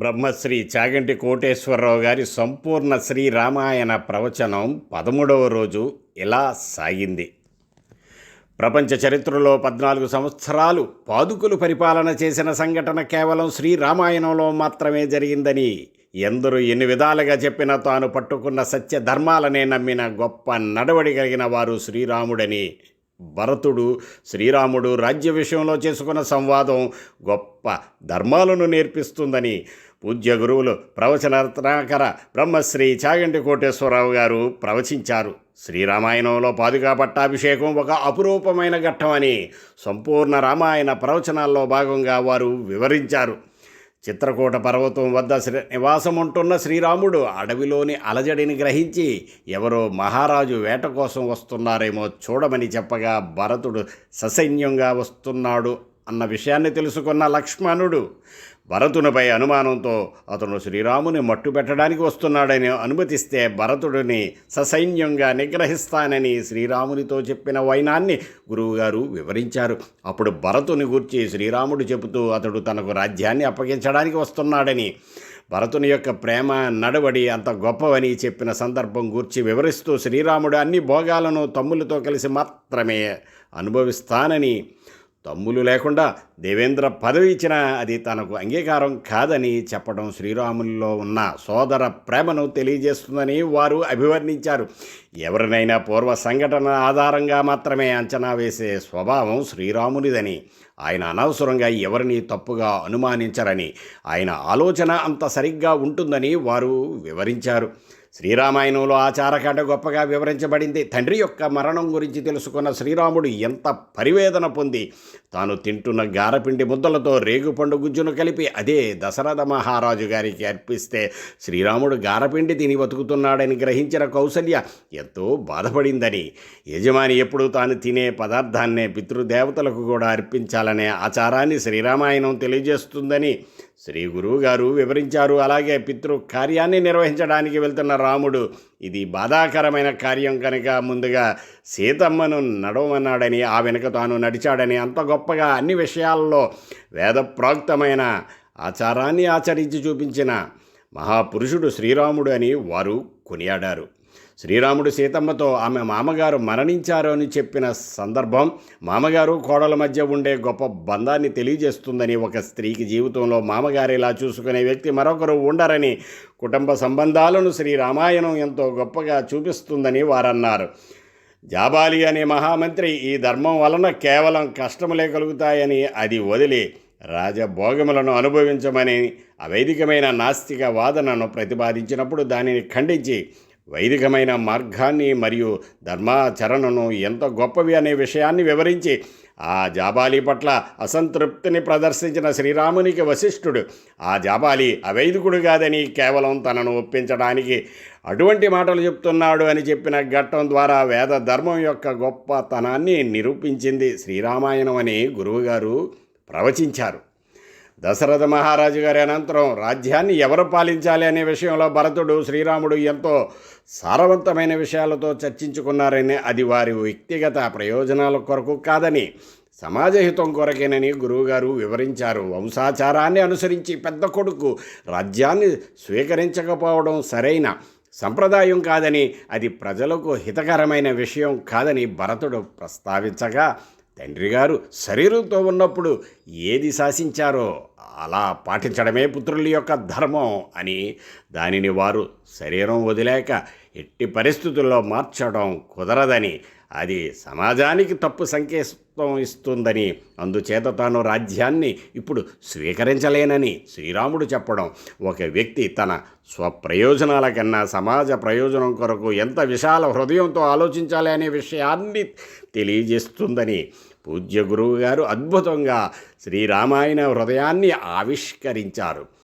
బ్రహ్మశ్రీ చాగంటి కోటేశ్వరరావు గారి సంపూర్ణ శ్రీ రామాయణ ప్రవచనం పదమూడవ రోజు ఇలా సాగింది. ప్రపంచ చరిత్రలో పద్నాలుగు సంవత్సరాలు పాదుకులు పరిపాలన చేసిన సంఘటన కేవలం శ్రీరామాయణంలో మాత్రమే జరిగిందని ఎందరూ ఎన్ని విధాలుగా చెప్పినా తాను పట్టుకున్న సత్య ధర్మాలనే నమ్మిన గొప్ప నడవడి కలిగిన వారు శ్రీరాముడని. భరతుడు శ్రీరాముడు రాజ్య విషయంలో చేసుకున్న సంవాదం గొప్ప ధర్మాలను నేర్పిస్తుందని పూజ్య గురువులు ప్రవచనరత్నాకర బ్రహ్మశ్రీ చాగంటి కోటేశ్వరరావు గారు ప్రవచించారు. శ్రీరామాయణంలో పాదుగా పట్టాభిషేకం ఒక అపురూపమైన ఘట్టమని సంపూర్ణ రామాయణ ప్రవచనాల్లో భాగంగా వారు వివరించారు. చిత్రకూట పర్వతం వద్ద శ్రీ నివాసం ఉంటున్న శ్రీరాముడు అడవిలోని అలజడిని గ్రహించి ఎవరో మహారాజు వేట కోసం వస్తున్నారేమో చూడమని చెప్పగా భరతుడు ససైన్యంగా వస్తున్నాడు అన్న విషయాన్ని తెలుసుకున్న లక్ష్మణుడు భరతునిపై అనుమానంతో అతను శ్రీరాముని మట్టు పెట్టడానికి వస్తున్నాడని అనుమతిస్తే భరతుడిని ససైన్యంగా నిగ్రహిస్తానని శ్రీరామునితో చెప్పిన వైనాన్ని గురువుగారు వివరించారు. అప్పుడు భరతుని గూర్చి శ్రీరాముడు చెబుతూ అతడు తనకు రాజ్యాన్ని అప్పగించడానికి వస్తున్నాడని భరతుని యొక్క ప్రేమ నడవడి అంత గొప్పవని చెప్పిన సందర్భం గూర్చి వివరిస్తూ శ్రీరాముడు అన్ని భోగాలను తమ్ములతో కలిసి మాత్రమే అనుభవిస్తానని తమ్ములు లేకుండా దేవేంద్ర పదవి ఇచ్చినా అది తనకు అంగీకారం కాదని చెప్పడం శ్రీరాముల్లో ఉన్న సోదర ప్రేమను తెలియజేస్తుందని వారు అభివర్ణించారు. ఎవరినైనా పూర్వ సంఘటన ఆధారంగా మాత్రమే అంచనా వేసే స్వభావం శ్రీరామునిదని ఆయన అనవసరంగా ఎవరిని తప్పుగా అనుమానించరని ఆయన ఆలోచన అంత సరిగ్గా ఉంటుందని వారు వివరించారు. శ్రీరామాయణంలో ఆచారకాండ గొప్పగా వివరించబడింది. తండ్రి యొక్క మరణం గురించి తెలుసుకున్న శ్రీరాముడు ఎంత పరివేదన పొంది తాను తింటున్న గారపిండి ముద్దలతో రేగుపండు గుజ్జును కలిపి అదే దశరథ మహారాజు గారికి అర్పిస్తే శ్రీరాముడు గారపిండి తిని బతుకుతున్నాడని గ్రహించిన కౌసల్య ఎంతో బాధపడిందని. యజమాని ఎప్పుడు తాను తినే పదార్థాన్నే పితృదేవతలకు కూడా అర్పించాలనే ఆచారాన్ని శ్రీరామాయణం తెలియజేస్తుందని శ్రీ గురువు గారు వివరించారు. అలాగే పితృ కార్యాన్ని నిర్వహించడానికి వెళ్తున్న రాముడు ఇది బాధాకరమైన కార్యం కనుక ముందుగా సీతమ్మను నడవమన్నాడని ఆ వెనుక తాను నడిచాడని అంత గొప్పగా అన్ని విషయాల్లో వేదప్రోక్తమైన ఆచారాన్ని ఆచరించి చూపించిన మహాపురుషుడు శ్రీరాముడు అని వారు కొనియాడారు. శ్రీరాముడు సీతమ్మతో ఆమె మామగారు మరణించారు అని చెప్పిన సందర్భం మామగారు కోడల మధ్య ఉండే గొప్ప బంధాన్ని తెలియజేస్తుందని ఒక స్త్రీకి జీవితంలో మామగారిలా చూసుకునే వ్యక్తి మరొకరు ఉండరని కుటుంబ సంబంధాలను శ్రీరామాయణం ఎంతో గొప్పగా చూపిస్తుందని వారన్నారు. జాబాలి అనే మహామంత్రి ఈ ధర్మం వలన కేవలం కష్టములే కలుగుతాయని అది వదిలి రాజభోగములను అనుభవించమని అవైదికమైన నాస్తిక వాదనను ప్రతిపాదించినప్పుడు దానిని ఖండించి వైదికమైన మార్గాన్ని మరియు ధర్మాచరణను ఎంత గొప్పవి అనే విషయాన్ని వివరించి ఆ జాబాలి పట్ల అసంతృప్తిని ప్రదర్శించిన శ్రీరామునికి వశిష్ఠుడు ఆ జాబాలి అవైదికుడు కాదని కేవలం తనను ఒప్పించడానికి అటువంటి మాటలు చెప్తున్నాడు అని చెప్పిన ఘట్టం ద్వారా వేద ధర్మం యొక్క గొప్పతనాన్ని నిరూపించింది శ్రీరామాయణం అని గురువుగారు ప్రవచించారు. దశరథ మహారాజు గారి అనంతరం రాజ్యాన్ని ఎవరు పాలించాలి అనే విషయంలో భరతుడు శ్రీరాముడు ఎంతో సారవంతమైన విషయాలతో చర్చించుకున్నారని అది వారి వ్యక్తిగత ప్రయోజనాల కొరకు కాదని సమాజహితం కొరకేనని గురువుగారు వివరించారు. వంశాచారాన్ని అనుసరించి పెద్ద కొడుకు రాజ్యాన్ని స్వీకరించకపోవడం సరైన సంప్రదాయం కాదని అది ప్రజలకు హితకరమైన విషయం కాదని భరతుడు ప్రస్తావించగా తండ్రి గారు శరీరంతో ఉన్నప్పుడు ఏది శాసించారో అలా పాటించడమే పుత్రుల యొక్క ధర్మం అని దానిని వారు శరీరం వదిలేక ఎట్టి పరిస్థితుల్లో మార్చడం కుదరదని అది సమాజానికి తప్పు సంకేతం ఇస్తుందని అందుచేత తాను రాజ్యాన్ని ఇప్పుడు స్వీకరించలేనని శ్రీరాముడు చెప్పడం ఒక వ్యక్తి తన స్వప్రయోజనాల కన్నా సమాజ ప్రయోజనం కొరకు ఎంత విశాల హృదయంతో ఆలోచించాలి అనే విషయాన్ని తెలియజేస్తుందని పూజ్య గురువు గారు అద్భుతంగా శ్రీరామాయణ హృదయాన్ని ఆవిష్కరించారు.